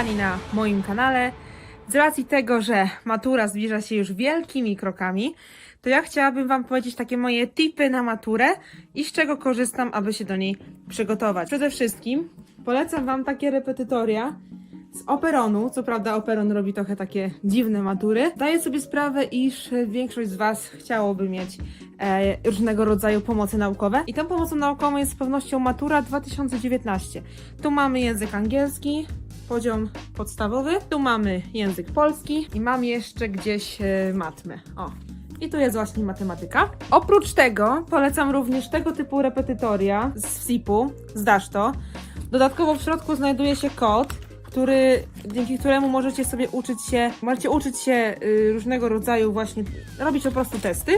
kochani na moim kanale. Z racji tego, że matura zbliża się już wielkimi krokami, to ja chciałabym Wam powiedzieć takie moje tipy na maturę i z czego korzystam, aby się do niej przygotować. Przede wszystkim polecam Wam takie repetytoria z Operonu. Co prawda Operon robi trochę takie dziwne matury. Zdaję sobie sprawę, iż większość z Was chciałoby mieć e, różnego rodzaju pomocy naukowe. I tą pomocą naukową jest z pewnością Matura 2019. Tu mamy język angielski, poziom podstawowy, tu mamy język polski i mam jeszcze gdzieś e, matmę. O. I tu jest właśnie matematyka. Oprócz tego polecam również tego typu repetytoria z FSIP-u, zdasz to. Dodatkowo w środku znajduje się kod, który, dzięki któremu możecie sobie uczyć się, możecie uczyć się y, różnego rodzaju właśnie, robić po prostu testy,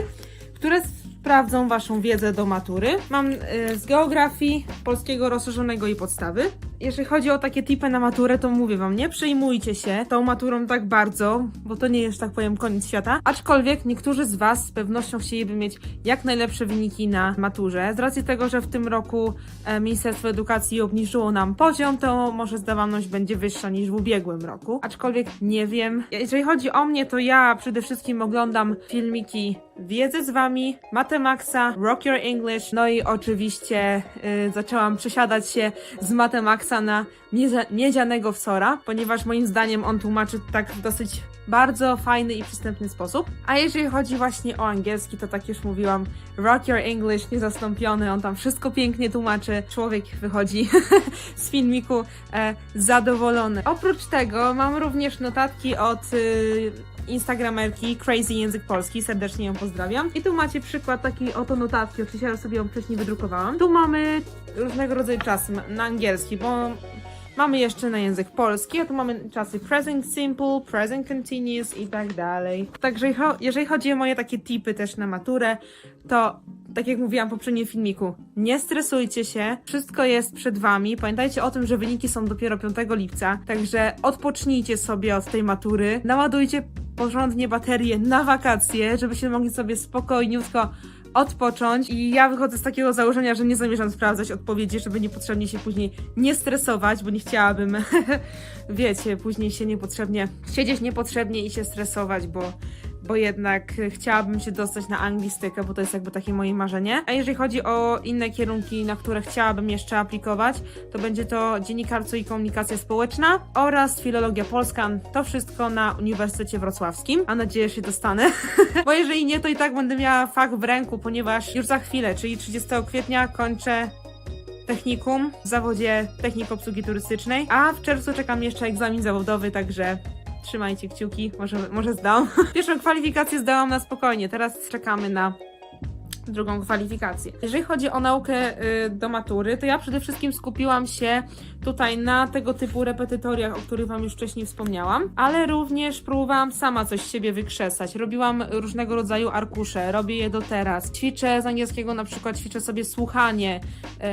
które sprawdzą Waszą wiedzę do matury. Mam y, z geografii, polskiego rozszerzonego i podstawy. Jeżeli chodzi o takie tipy na maturę, to mówię Wam, nie przejmujcie się tą maturą tak bardzo, bo to nie jest, tak powiem, koniec świata. Aczkolwiek niektórzy z Was z pewnością chcieliby mieć jak najlepsze wyniki na maturze. Z racji tego, że w tym roku e, Ministerstwo Edukacji obniżyło nam poziom, to może zdawalność będzie wyższa niż w ubiegłym roku. Aczkolwiek nie wiem. Jeżeli chodzi o mnie, to ja przede wszystkim oglądam filmiki Wiedzę z Wami, Matemaxa, Rock Your English, no i oczywiście y, zaczęłam przesiadać się z Matemaxa na miedzia- miedzianego wsora, ponieważ moim zdaniem on tłumaczy tak w dosyć bardzo fajny i przystępny sposób. A jeżeli chodzi właśnie o angielski, to tak już mówiłam, Rock Your English niezastąpiony, on tam wszystko pięknie tłumaczy, człowiek wychodzi z filmiku e, zadowolony. Oprócz tego mam również notatki od y, Instagramerki Crazy Język Polski, serdecznie ją pozdrawiam. I tu macie przykład takiej oto notatki, oczywiście ja sobie ją wcześniej wydrukowałam. Tu mamy różnego rodzaju czasy na angielski, bo mamy jeszcze na język polski, a tu mamy czasy present simple, present continuous i tak dalej. Także jeżeli chodzi o moje takie tipy też na maturę, to tak jak mówiłam w poprzednim filmiku, nie stresujcie się, wszystko jest przed wami. Pamiętajcie o tym, że wyniki są dopiero 5 lipca, także odpocznijcie sobie od tej matury, naładujcie porządnie baterie na wakacje, żebyście mogli sobie spokojniutko odpocząć. I ja wychodzę z takiego założenia, że nie zamierzam sprawdzać odpowiedzi, żeby niepotrzebnie się później nie stresować, bo nie chciałabym, wiecie, później się niepotrzebnie, siedzieć niepotrzebnie i się stresować, bo bo jednak chciałabym się dostać na anglistykę, bo to jest jakby takie moje marzenie. A jeżeli chodzi o inne kierunki, na które chciałabym jeszcze aplikować, to będzie to dziennikarstwo i komunikacja społeczna oraz filologia polska. To wszystko na Uniwersytecie Wrocławskim. Mam nadzieję, że się dostanę. bo jeżeli nie, to i tak będę miała fach w ręku, ponieważ już za chwilę, czyli 30 kwietnia kończę technikum w zawodzie technik obsługi turystycznej, a w czerwcu czekam jeszcze egzamin zawodowy, także trzymajcie kciuki, może, może zdam. Pierwszą kwalifikację zdałam na spokojnie, teraz czekamy na drugą kwalifikację. Jeżeli chodzi o naukę y, do matury, to ja przede wszystkim skupiłam się tutaj na tego typu repetytoriach, o których Wam już wcześniej wspomniałam, ale również próbowałam sama coś z siebie wykrzesać. Robiłam różnego rodzaju arkusze, robię je do teraz. Ćwiczę z angielskiego, na przykład ćwiczę sobie słuchanie,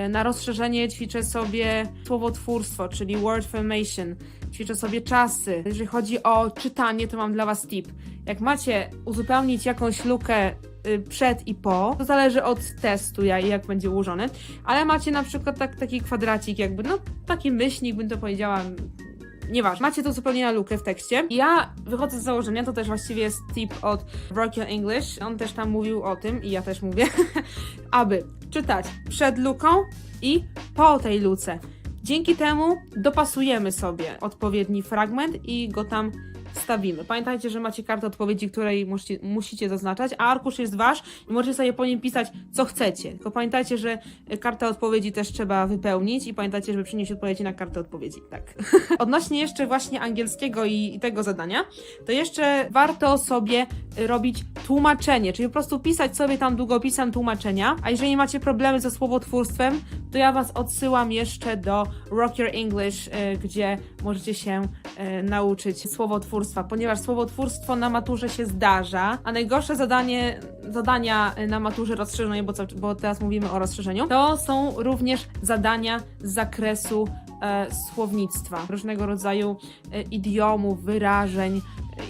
y, na rozszerzenie ćwiczę sobie słowotwórstwo, czyli word formation, ćwiczę sobie czasy. Jeżeli chodzi o czytanie, to mam dla Was tip. Jak macie uzupełnić jakąś lukę y, przed i po, to zależy od testu, ja- jak będzie ułożony, ale macie na przykład tak, taki kwadracik, jakby, no taki myślnik, bym to powiedziała, Nieważne. Macie to zupełnie na lukę w tekście. Ja wychodzę z założenia, to też właściwie jest tip od Rock Your English. On też tam mówił o tym i ja też mówię, aby czytać przed luką i po tej luce. Dzięki temu dopasujemy sobie odpowiedni fragment i go tam wstawimy. Pamiętajcie, że macie kartę odpowiedzi, której musicie, musicie zaznaczać, a arkusz jest wasz i możecie sobie po nim pisać, co chcecie. Tylko pamiętajcie, że kartę odpowiedzi też trzeba wypełnić i pamiętajcie, żeby przynieść odpowiedzi na kartę odpowiedzi. Tak. Odnośnie jeszcze właśnie angielskiego i, i tego zadania, to jeszcze warto sobie robić tłumaczenie, czyli po prostu pisać sobie tam długopisem tłumaczenia, a jeżeli macie problemy ze słowotwórstwem, to ja Was odsyłam jeszcze do Rock Your English, y, gdzie możecie się y, nauczyć słowotwórstwa, ponieważ słowotwórstwo na maturze się zdarza, a najgorsze zadanie, zadania na maturze rozszerzonej, bo, bo teraz mówimy o rozszerzeniu, to są również zadania z zakresu e, słownictwa, różnego rodzaju e, idiomów, wyrażeń,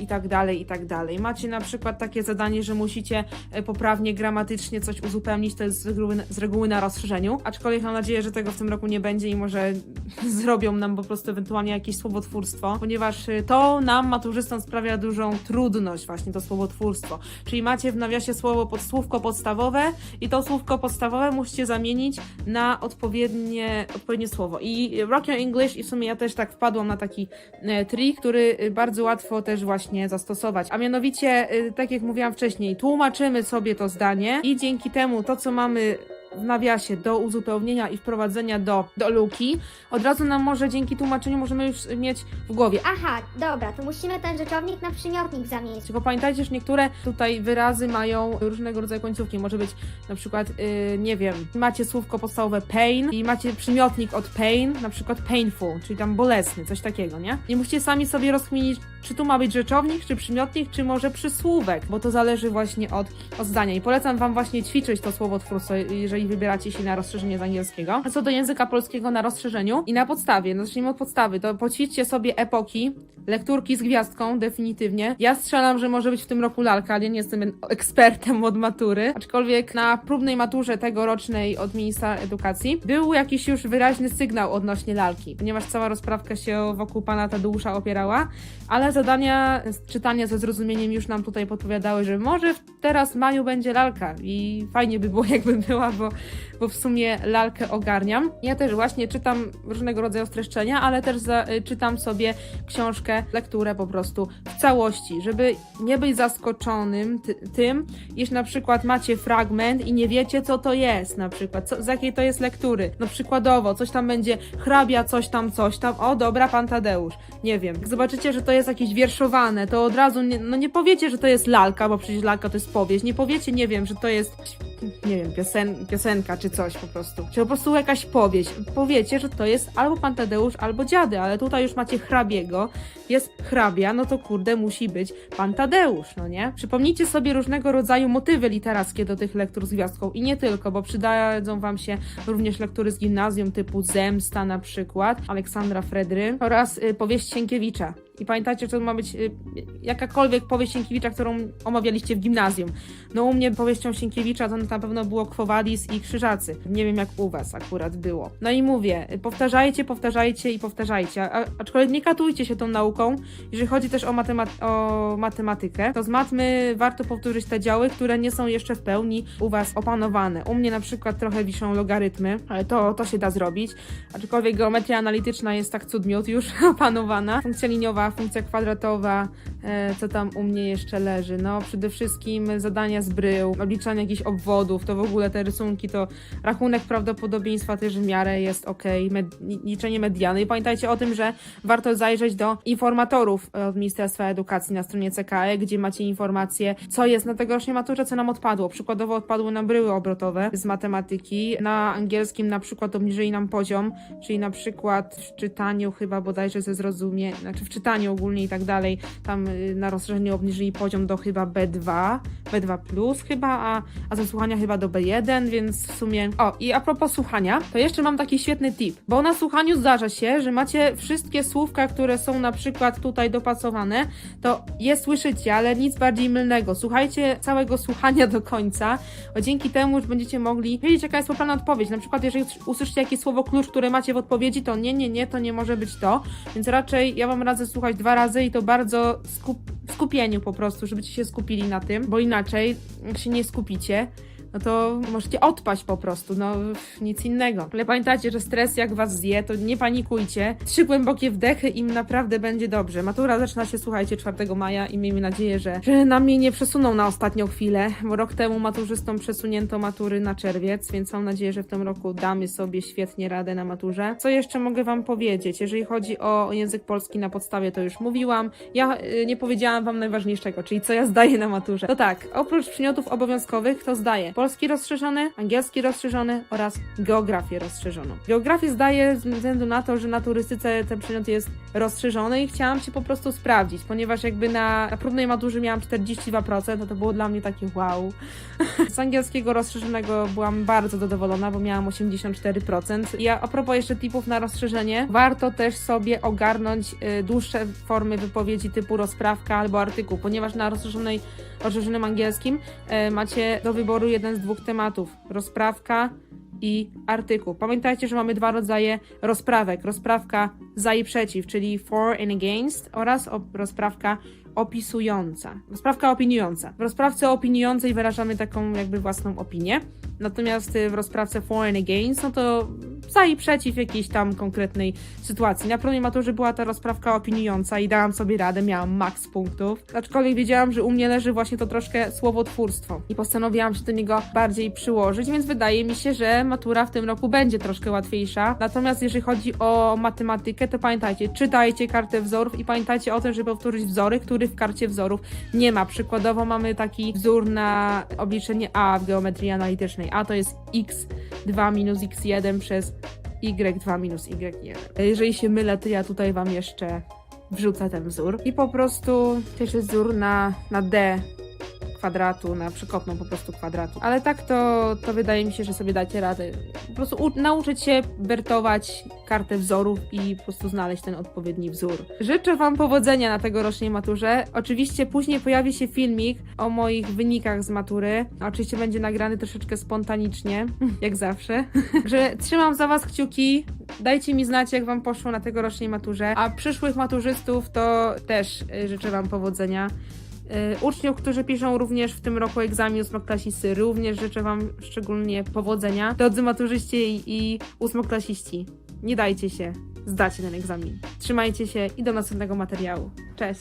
i tak dalej, i tak dalej. Macie na przykład takie zadanie, że musicie e, poprawnie gramatycznie coś uzupełnić, to jest z reguły, z reguły na rozszerzeniu, aczkolwiek mam nadzieję, że tego w tym roku nie będzie i może zrobią nam po prostu ewentualnie jakieś słowotwórstwo, ponieważ y, to nam, maturzystom, sprawia dużą trudność właśnie to słowotwórstwo. Czyli macie w nawiasie słowo pod słówko podstawowe i to słówko podstawowe musicie zamienić na odpowiednie, odpowiednie słowo. I Rock Your English i w sumie ja też tak wpadłam na taki e, trik, który y, bardzo łatwo też właśnie zastosować. A mianowicie, y, tak jak mówiłam wcześniej, tłumaczymy sobie to zdanie i dzięki temu to, co mamy w nawiasie do uzupełnienia i wprowadzenia do, do luki, od razu nam może dzięki tłumaczeniu możemy już mieć w głowie. Aha, dobra, to musimy ten rzeczownik na przymiotnik zamienić. Tylko pamiętajcie, że niektóre tutaj wyrazy mają różnego rodzaju końcówki. Może być na przykład, yy, nie wiem, macie słówko podstawowe pain i macie przymiotnik od pain, na przykład painful, czyli tam bolesny, coś takiego, nie? I musicie sami sobie rozkminić, czy tu ma być rzeczownik, czy przymiotnik, czy może przysłówek, bo to zależy właśnie od, od zdania. I polecam Wam właśnie ćwiczyć to słowotwórstwo, jeżeli wybieracie się na rozszerzenie z angielskiego. A co do języka polskiego na rozszerzeniu i na podstawie, no zacznijmy od podstawy, to poćwiczcie sobie epoki, lekturki z gwiazdką, definitywnie. Ja strzelam, że może być w tym roku lalka, ale ja nie jestem ekspertem od matury. Aczkolwiek na próbnej maturze tegorocznej od ministra edukacji był jakiś już wyraźny sygnał odnośnie lalki, ponieważ cała rozprawka się wokół pana Tadeusza opierała, ale zadania czytania ze zrozumieniem już nam tutaj podpowiadały, że może teraz w maju będzie lalka i fajnie by było jakby była, bo, bo w sumie lalkę ogarniam. Ja też właśnie czytam różnego rodzaju streszczenia, ale też za, y, czytam sobie książkę, lekturę po prostu w całości, żeby nie być zaskoczonym ty, tym, iż na przykład macie fragment i nie wiecie, co to jest, na przykład, co, z jakiej to jest lektury. No przykładowo, coś tam będzie hrabia, coś tam, coś tam, o dobra, pan Tadeusz, nie wiem. Jak zobaczycie, że to jest jakieś wierszowane, to od razu, nie, no nie powiecie, że to jest lalka, bo przecież lalka to jest powieść, nie powiecie, nie wiem, że to jest, nie wiem, piosen, piosenka czy coś po prostu, czy po prostu jakaś powieść. Powiecie, że to jest albo pan Tadeusz, albo dziady, ale tutaj już macie hrabiego, jest hrabia, no to kurde, musi być pan Tadeusz, no nie? Przypomnijcie sobie różnego rodzaju motywy literackie do tych lektur z gwiazdką i nie tylko, bo przydadzą wam się również lektury z gimnazjum typu Zemsta na przykład, Aleksandra Fredry oraz y, powieść Sienkiewicza. I pamiętajcie, że to ma być y, jakakolwiek powieść Sienkiewicza, którą omawialiście w gimnazjum. No u mnie powieścią Sienkiewicza to na pewno było Quo Vadis i Krzyżacy. Nie wiem jak u was akurat było. No i mówię, y, powtarzajcie, powtarzajcie i powtarzajcie. A, aczkolwiek nie katujcie się tą nauką. Jeżeli chodzi też o, o matematykę, to z matmy warto powtórzyć te działy, które nie są jeszcze w pełni u was opanowane. U mnie na przykład trochę wiszą logarytmy, ale to, to się da zrobić. Aczkolwiek geometria analityczna jest tak cudmiot już opanowana. Funkcja liniowa, funkcja kwadratowa, e, co tam u mnie jeszcze leży? No przede wszystkim zadania z brył, obliczanie jakichś obwodów, to w ogóle te rysunki, to rachunek prawdopodobieństwa też w miarę jest ok, med- liczenie mediany. I pamiętajcie o tym, że warto zajrzeć do informatorów e, od Ministerstwa Edukacji na stronie CKE, gdzie macie informacje, co jest na tegorocznej maturze, co nam odpadło. Przykładowo odpadły nam bryły obrotowe z matematyki. Na angielskim na przykład obniżyli nam poziom, czyli na przykład w czytaniu chyba bodajże ze zrozumie, znaczy w czytaniu ogólnie i tak dalej, tam y, na rozszerzeniu obniżyli poziom do chyba B2, B2+, plus chyba, a, a ze słuchania chyba do B1, więc w sumie... O, i a propos słuchania, to jeszcze mam taki świetny tip, bo na słuchaniu zdarza się, że macie wszystkie słówka, które są na przykład tutaj dopasowane, to je słyszycie, ale nic bardziej mylnego. Słuchajcie całego słuchania do końca, bo dzięki temu już będziecie mogli wiedzieć, jaka jest poprawna odpowiedź. Na przykład, jeżeli usłyszycie jakieś słowo klucz, które macie w odpowiedzi, to nie, nie, nie, to nie może być to. Więc raczej ja wam radzę słuchać dwa razy i to bardzo skup w skupieniu po prostu, żebyście się skupili na tym, bo inaczej, się nie skupicie, no to możecie odpaść po prostu, no nic innego. Ale pamiętajcie, że stres jak was zje, to nie panikujcie. Trzy głębokie wdechy im naprawdę będzie dobrze. Matura zaczyna się, słuchajcie, 4 maja i miejmy nadzieję, że, że nam jej nie przesuną na ostatnią chwilę, bo rok temu maturzystom przesunięto matury na czerwiec, więc mam nadzieję, że w tym roku damy sobie świetnie radę na maturze. Co jeszcze mogę wam powiedzieć? Jeżeli chodzi o język polski na podstawie, to już mówiłam. Ja y, nie powiedziałam wam najważniejszego, czyli co ja zdaję na maturze. To tak, oprócz przymiotów obowiązkowych, to zdaję polski rozszerzony, angielski rozszerzony oraz geografię rozszerzoną. Geografię zdaję ze względu na to, że na turystyce ten przedmiot jest rozszerzony i chciałam się po prostu sprawdzić, ponieważ jakby na, na próbnej maturze miałam 42%, no to było dla mnie takie wow. Z angielskiego rozszerzonego byłam bardzo zadowolona, bo miałam 84%. Ja a propos jeszcze tipów na rozszerzenie, warto też sobie ogarnąć y, dłuższe formy wypowiedzi typu rozprawka albo artykuł, ponieważ na rozszerzonej, rozszerzonym angielskim y, macie do wyboru jeden z dwóch tematów. Rozprawka i artykuł. Pamiętajcie, że mamy dwa rodzaje rozprawek. Rozprawka za i przeciw, czyli for and against oraz rozprawka opisująca. Rozprawka opiniująca. W rozprawce opiniującej wyrażamy taką jakby własną opinię. Natomiast y, w rozprawce for and against, no to za i przeciw jakiejś tam konkretnej sytuacji. Na próbnej maturze była ta rozprawka opiniująca i dałam sobie radę, miałam maks punktów. Aczkolwiek wiedziałam, że u mnie leży właśnie to troszkę słowotwórstwo i postanowiłam się do niego bardziej przyłożyć, więc wydaje mi się, że matura w tym roku będzie troszkę łatwiejsza. Natomiast jeżeli chodzi o matematykę, to pamiętajcie, czytajcie kartę wzorów i pamiętajcie o tym, żeby powtórzyć wzory, których w karcie wzorów nie ma. Przykładowo mamy taki wzór na obliczenie a w geometrii analitycznej. a to jest x2 minus x1 przez y2 minus y1. Jeżeli się mylę, to ja tutaj wam jeszcze wrzucę ten wzór. I po prostu też jest wzór na, na d kwadratu, na przekopną po prostu kwadratu. Ale tak to, to wydaje mi się, że sobie dacie radę. Po prostu nauczyć się wertować kartę wzorów i po prostu znaleźć ten odpowiedni wzór. Życzę Wam powodzenia na tegorocznej maturze. Oczywiście później pojawi się filmik o moich wynikach z matury. Oczywiście będzie nagrany troszeczkę spontanicznie, jak zawsze. Także trzymam za Was kciuki. Dajcie mi znać, jak Wam poszło na tegorocznej maturze. A przyszłych maturzystów to też y, życzę Wam powodzenia. Y, Uczniów, którzy piszą również w tym roku egzamin ósmoklasisty, również życzę Wam szczególnie powodzenia. Drodzy maturzyści i, ósmoklasiści, nie dajcie się, zdacie ten egzamin. Trzymajcie się i do następnego materiału. Cześć!